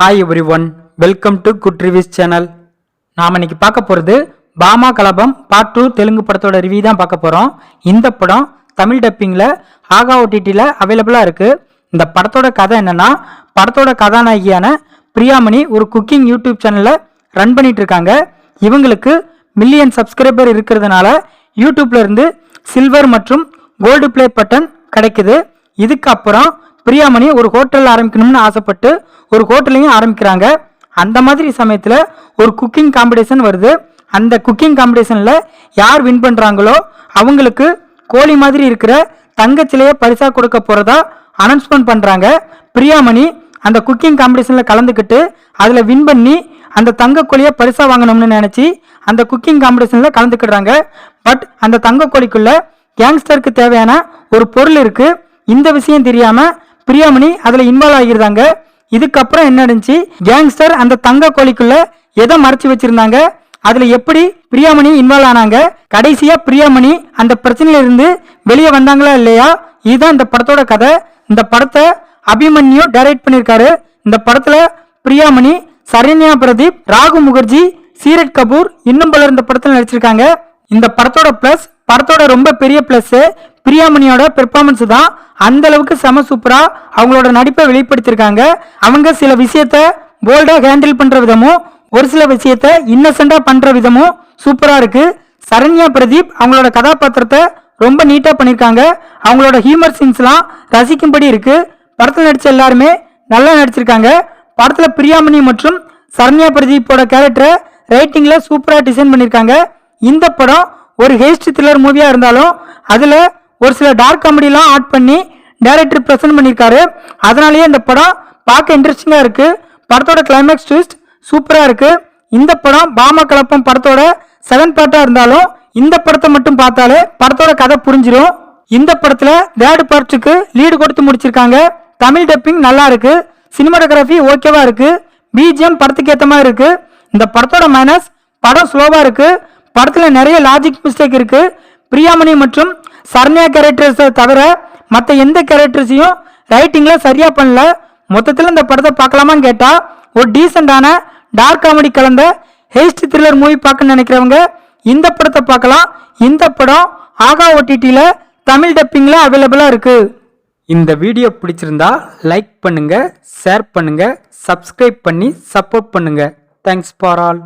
Hi everyone welcome to good reviews channel நாம் இன்னைக்கு பார்க்க போகிறது பாமா கலபம் பார்ட் டூ தெலுங்கு படத்தோட ரிவ்யூ தான் பார்க்க போகிறோம் இந்த படம் தமிழ் டப்பிங்கில் ஆகா ஓடிடியில் அவைலபிளாக இருக்குது இந்த படத்தோட கதை என்னென்னா படத்தோட கதாநாயகியான பிரியாமணி ஒரு குக்கிங் யூடியூப் சேனலில் ரன் பண்ணிட்டு இருக்காங்க. இவங்களுக்கு மில்லியன் சப்ஸ்கிரைபர் இருக்கிறதுனால யூடியூப்லேருந்து சில்வர் மற்றும் கோல்டு ப்ளே பட்டன் கிடைக்குது. இதுக்கப்புறம் பிரியாமணி ஒரு ஹோட்டலில் ஆரம்பிக்கணும்னு ஆசைப்பட்டு ஒரு ஹோட்டலையும் ஆரம்பிக்கிறாங்க. அந்த மாதிரி சமயத்தில் ஒரு குக்கிங் காம்படிஷன் வருது. அந்த குக்கிங் காம்படிஷனில் யார் வின் பண்ணுறாங்களோ அவங்களுக்கு கோழி மாதிரி இருக்கிற தங்கச்சிலையை பரிசாக கொடுக்க போகிறதா அனௌன்ஸ்மெண்ட் பண்ணுறாங்க பிரியாமணி அந்த குக்கிங் காம்படிஷனில் கலந்துக்கிட்டு அதில் வின் பண்ணி அந்த தங்க கோழியை பரிசாக வாங்கணும்னு நினச்சி அந்த குக்கிங் காம்படிஷனில் கலந்துக்கிடுறாங்க. பட் அந்த தங்கக்கோழிக்குள்ளே கேங்ஸ்டருக்கு தேவையான ஒரு பொருள் இருக்குது இந்த விஷயம் தெரியாமல் பிரியாமணி அதுல இன்வால்வ் ஆகியிருந்தாங்க. இதுக்கப்புறம் என்ன நடந்துச்சு? கேங்ஸ்டர் அந்த தங்க கோழிக்குள்ள எதை மறைச்சு வச்சிருந்தாங்க? அதுல எப்படி பிரியாமணி இன்வால்வ் ஆனாங்க? கடைசியா பிரியாமணி அந்த பிரச்சனையில இருந்து வெளியே வந்தாங்களா இல்லையா? இதுதான் இந்த படத்தோட கதை. இந்த படத்தை அபிமன்யு டைரக்ட் பண்ணியிருக்காரு. இந்த படத்துல பிரியாமணி சரண்யா பிரதீப் ராகு முகர்ஜி சீரட் கபூர் இன்னும் பலர் இந்த படத்தில் நடிச்சிருக்காங்க. இந்த படத்தோட பிளஸ் படத்தோட ரொம்ப பெரிய ப்ளஸ்ஸு பிரியாமணியோட பெர்ஃபார்மன்ஸ் தான். அந்த அளவுக்கு செம சூப்பரா அவங்களோட நடிப்பை வெளிப்படுத்தியிருக்காங்க. அவங்க சில விஷயத்த போல்டா ஹேண்டில் பண்ற விதமும் ஒரு சில விஷயத்த இன்னசென்டா பண்ற விதமும் சூப்பரா இருக்கு. சரண்யா பிரதீப் அவங்களோட கதாபாத்திரத்தை ரொம்ப நீட்டா பண்ணியிருக்காங்க. அவங்களோட ஹியூமர் சீன்ஸ்லாம் ரசிக்கும்படி இருக்கு. படத்தில் நடிச்ச எல்லாருமே நல்லா நடிச்சிருக்காங்க. படத்தில் பிரியாமணி மற்றும் சரண்யா பிரதீப்போட கேரக்டரை ரைட்டிங்கில் சூப்பராக டிசைன் பண்ணியிருக்காங்க. இந்த படம் ஒரு ஹேஸ்ட் த்ரில்லர் மூவியாக இருந்தாலும் அதில் ஒரு சில டார்க் காமெடிலாம் ஆட் பண்ணி டேரக்டர் ப்ரெசென்ட் பண்ணியிருக்காரு. அதனாலேயே இந்த படம் பார்க்க இன்ட்ரெஸ்டிங்காக இருக்குது படத்தோட கிளைமேக்ஸ் ட்விஸ்ட் சூப்பராக இருக்குது இந்த படம் பாம கலப்பம் படத்தோட செகண்ட் பார்ட்டாக இருந்தாலும் இந்த படத்தை மட்டும் பார்த்தாலே படத்தோட கதை புரிஞ்சிடும் இந்த படத்தில் தேர்ட் பார்ட்டுக்கு லீடு கொடுத்து முடிச்சிருக்காங்க. தமிழ் டப்பிங் நல்லா இருக்கு. சினிமாட்டோகிராஃபி ஓகேவா இருக்கு. பிஜிஎம் படத்துக்கு ஏற்ற மாதிரி இருக்கு. இந்த படத்தோட மைனஸ் படம் ஸ்லோவாக இருக்குது படத்தில் நிறைய லாஜிக் மிஸ்டேக் இருக்கு. பிரியாமணி மற்றும் சரண்யா கேரக்டர்ஸை தவிர மற்ற எந்த கேரக்டர்ஸையும் ரைட்டிங்கில் சரியாக பண்ணல. மொத்தத்தில் இந்த படத்தை பார்க்கலாமான்னு கேட்டால் ஒரு டீசெண்டான டார்க் காமெடி கலந்த ஹெய்ஸ்ட் த்ரில்லர் மூவி பார்க்க நினைக்கிறவங்க இந்த படத்தை பார்க்கலாம். இந்த படம் ஆகா ஓடிடியில் தமிழ் டப்பிங்கில் அவைலபிளாக இருக்குது இந்த வீடியோ பிடிச்சிருந்தா லைக் பண்ணுங்கள் ஷேர் பண்ணுங்கள் சப்ஸ்கிரைப் பண்ணி சப்போர்ட் பண்ணுங்கள் தேங்க்ஸ் ஃபார் ஆல்